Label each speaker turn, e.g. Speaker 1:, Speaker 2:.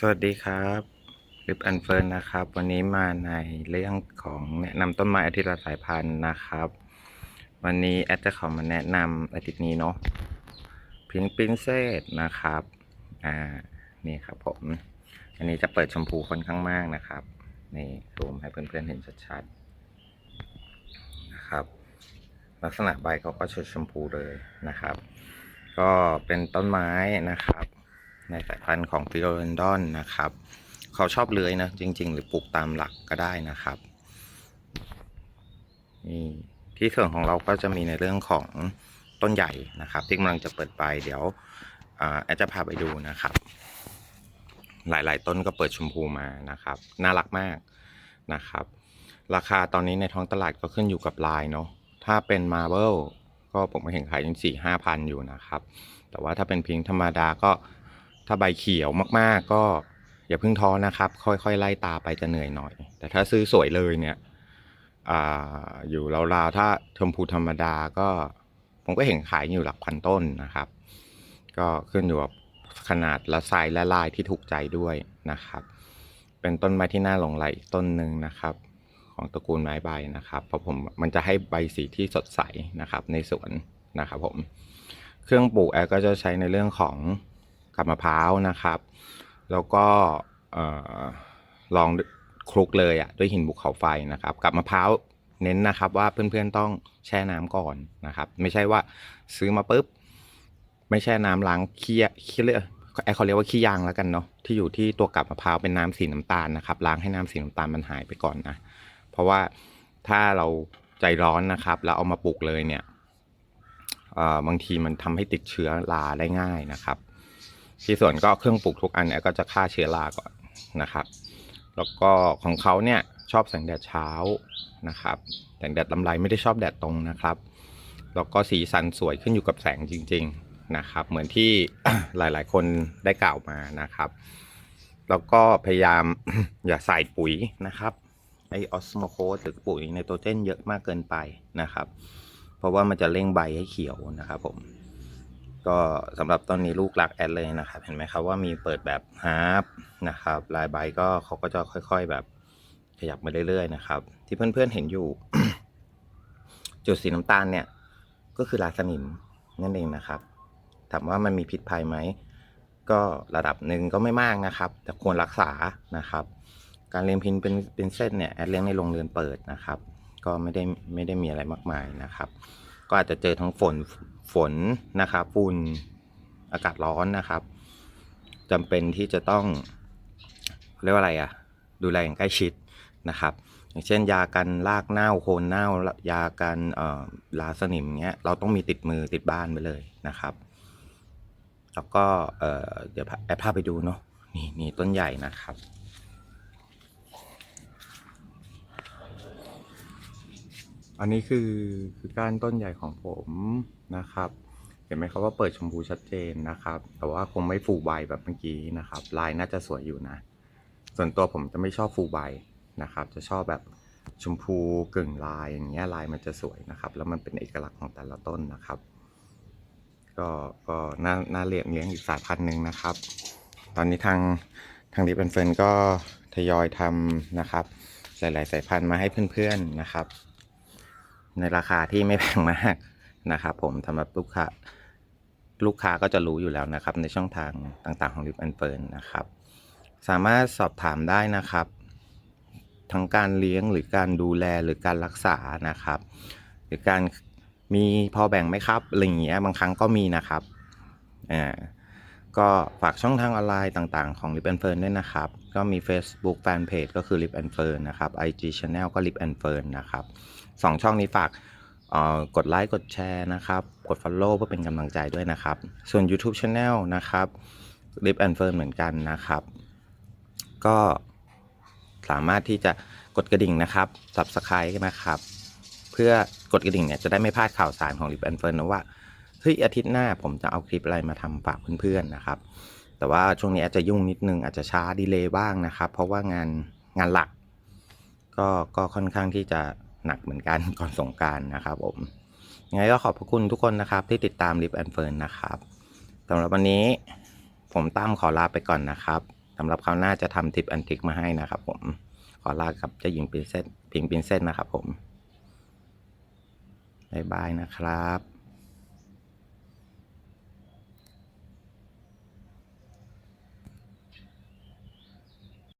Speaker 1: สวัสดีครับลิปแอนเฟิร์นนะครับ วันนี้มาในเรื่องของแนะนำต้นไม้อาทิตย์ละสายพันธุ์นะครับ วันนี้แอดจะขอมาแนะนำอาทิตย์นี้เนาะพิงปินเซตนะครับอ่านี่ครับผม อันนี้จะเปิดชมพูค่อนข้างมากนะครับ นี่ซูมให้เพื่อนๆเห็นชัดๆนะครับ ลักษณะใบเขาก็ชดชมพูเลยนะครับ ก็เป็นต้นไม้นะครับ ในสายพันธุ์ของฟิโลเรนดอนนะครับ เขาชอบเลื้อยนะจริง ๆ หรือปลูกตามหลักก็ได้นะครับนี่ที่ส่วนของเราก็จะมีในเรื่องของต้นใหญ่นะครับ ที่กำลังจะเปิดใบเดี๋ยวอาแอดจะพาไปดูนะครับ หลายๆ ต้นก็เปิดชมพูมานะครับ น่ารักมากนะครับ ราคาตอนนี้ในท้องตลาดก็ขึ้นอยู่กับลายเนาะถ้าเป็นมาร์เบลก็ผมมาเห็นขายอยู่สี่ห้าพันอยู่นะครับ แต่ว่าถ้าเป็นพิงธรรมดาก็ ถ้าใบเขียวมากๆ ก็อย่าเพิ่งท้อนะครับ ค่อยๆ ไล่ตาไปจะเหนื่อยหน่อย แต่ถ้าซื้อสวยเลยเนี่ยออยู่ราวๆถ้าชมพูธรรมดาก็ผมก็เห็นขายอยู่หลักพันต้นนะครับ ก็ขึ้นอยู่กับขนาดและไซส์และลายที่ถูกใจด้วยนะครับ เป็นต้นไม้ที่น่าหลงไหลอีกต้นหนึ่งนะครับ ของตระกูลไม้ใบนะครับ เพราะผมมันจะให้ใบสีที่สดใสนะครับในสวนนะครับผม เครื่องปลูกแอร์ก็จะใช้ในเรื่องของ กับมะพร้าวนะครับ แล้วก็ลองคลุกเลยอะด้วยหินบุกเขาไฟนะครับ กับมะพร้าวเน้นนะครับว่าเพื่อนๆต้องแช่น้ำก่อนนะครับ ไม่ใช่ว่าซื้อมาปุ๊บ ไม่แช่น้ำล้างขี้ขี้เรียกแอเขาเรียกว่าขี้ยางแล้วกันเนาะที่อยู่ที่ตัวกับมะพร้าวเป็นน้ำสีน้ำตาลนะครับล้างให้น้ำสีน้ำตาลมันหายไปก่อนนะเพราะว่าถ้าเราใจร้อนนะครับ แล้วเอามาปลูกเลยเนี่ยบางทีมันทำให้ติดเชื้อราได้ง่ายนะครับ ที่ส่วนก็เครื่องปลูกทุกอันเนี่ยก็จะฆ่าเชื้อราก่อนนะครับ แล้วก็ของเขาเนี่ยชอบแสงแดดเช้านะครับแสงแดดลำไรไม่ได้ชอบแดดตรงนะครับ แล้วก็สีสันสวยขึ้นอยู่กับแสงจริง ๆนะครับ เหมือนที่หลายๆ คนได้กล่าวมานะครับ แล้วก็พยายามอย่าใส่ปุ๋ยนะครับไอออสโมโคสหรือปุ๋ยไนโตรเจนเยอะมากเกินไปนะครับ เพราะว่ามันจะเร่งใบให้เขียวนะครับผม ก็สำหรับต้นนี้ลูกรักแอดเลยนะครับ เห็นไหมครับว่ามีเปิดแบบฮาร์ปนะครับลายใบก็เขาก็จะค่อย ๆ แบบขยับมาเรื่อยๆนะครับ ที่เพื่อนๆเห็นอยู่ จุดสีน้ำตาลเนี่ย ก็คือราสนิมนั่นเองนะครับถามว่ามันมีพิษภัยไหมก็ระดับหนึ่งก็ไม่มากนะครับ แต่ควรรักษานะครับ การเลี้ยงพินเป็นเป็นเส้นเนี่ยแอดเลี้ยงในโรงเรือนเปิดนะครับ ก็ไม่ได้ไม่ได้มีอะไรมากมายนะครับ ก็อาจจะเจอทั้งฝน ฝนนะครับฝุ่นอากาศร้อนนะครับจำเป็นที่จะต้องเรียกว่าอะไรอะดูแลอย่างใกล้ชิดนะครับ อย่างเช่น ยากันรากเน่าโคนเน่า ยากันเอ่อลาสนิมเงี้ยเราต้องมีติดมือติดบ้านไปเลยนะครับ แล้วก็เเดี๋ยวแอปพาไปดูเนาะนี่นี่ต้นใหญ่นะครับ อันนี้คือคือก้านต้นใหญ่ของผมนะครับ เห็นไหมครับว่าเปิดชมพูชัดเจนนะครับ แต่ว่าคงไม่ฟูใบแบบเมื่อกี้นะครับ ลายน่าจะสวยอยู่นะ ส่วนตัวผมจะไม่ชอบฟูใบนะครับ จะชอบแบบชมพูกึ่งลายอย่างเงี้ยลายมันจะสวยนะครับ แล้วมันเป็นเอกลักษณ์ของแต่ละต้นนะครับ ก็ก็น่าน่าเลี้ยงเลี้ยงอีกสายพันธุ์หนึ่งนะครับ ตอนนี้ทางทางดิเป็นเฟินก็ทยอยทำนะครับ หลายๆสายพันธุ์มาให้เพื่อนๆนะครับ ในราคาที่ไม่แพงมากนะครับ ผมสำหรับลูกค้าลูกค้าก็จะรู้อยู่แล้วนะครับ ในช่องทางต่างๆของ Lip and Fern นะครับ สามารถสอบถามได้นะครับ ทั้งการเลี้ยงหรือการดูแลหรือการรักษานะครับ หรือการมีพอแบ่งไหมครับอะไรอย่างเงี้ยบางครั้งก็มีนะครับอ่าก็ฝากช่องทางออนไลน์ต่างๆของ Lip and Fern ด้วยนะครับ ก็มี Facebook Fanpage ก็คือ Lip and Fern นะครับ IG Channel ก็ Lip and Fern นะครับ สองช่องนี้ฝากกดไลค์กดแชร์นะครับ กด Follow เพื่อเป็นกำลังใจด้วยนะครับ ส่วน YouTube Channel นะครับ Lip and Fern เหมือนกันนะครับ ก็สามารถที่จะกดกระดิ่งนะครับ Subscribe นะครับ เพื่อกดกระดิ่งเนี่ยจะได้ไม่พลาดข่าวสารของ Lip and Fern นะว่าเฮ้ยอาทิตย์หน้าผมจะเอาคลิปอะไรมาทำฝากเพื่อนๆนะครับ แต่ว่าช่วงนี้อาจจะยุ่งนิดนึงอาจจะช้าดีเลย์บ้างนะครับ เพราะว่างานงานหลัก ก็ก็ค่อนข้างที่จะ หนักเหมือนกันก่อนสงการนะครับผมยังไงก็ขอบพระคุณทุกคนนะครับ ที่ติดตามลิฟแอนเฟิร์นนะครับสำหรับวันนี้ผมตั้มขอลาไปก่อนนะครับสำหรับคราวหน้าจะทำทิปอันทิกมาให้นะครับ ผมขอลากับเจ้าหญิงปินเซตพิงปินเซตนะครับ ผมบ๊ายบายนะครับ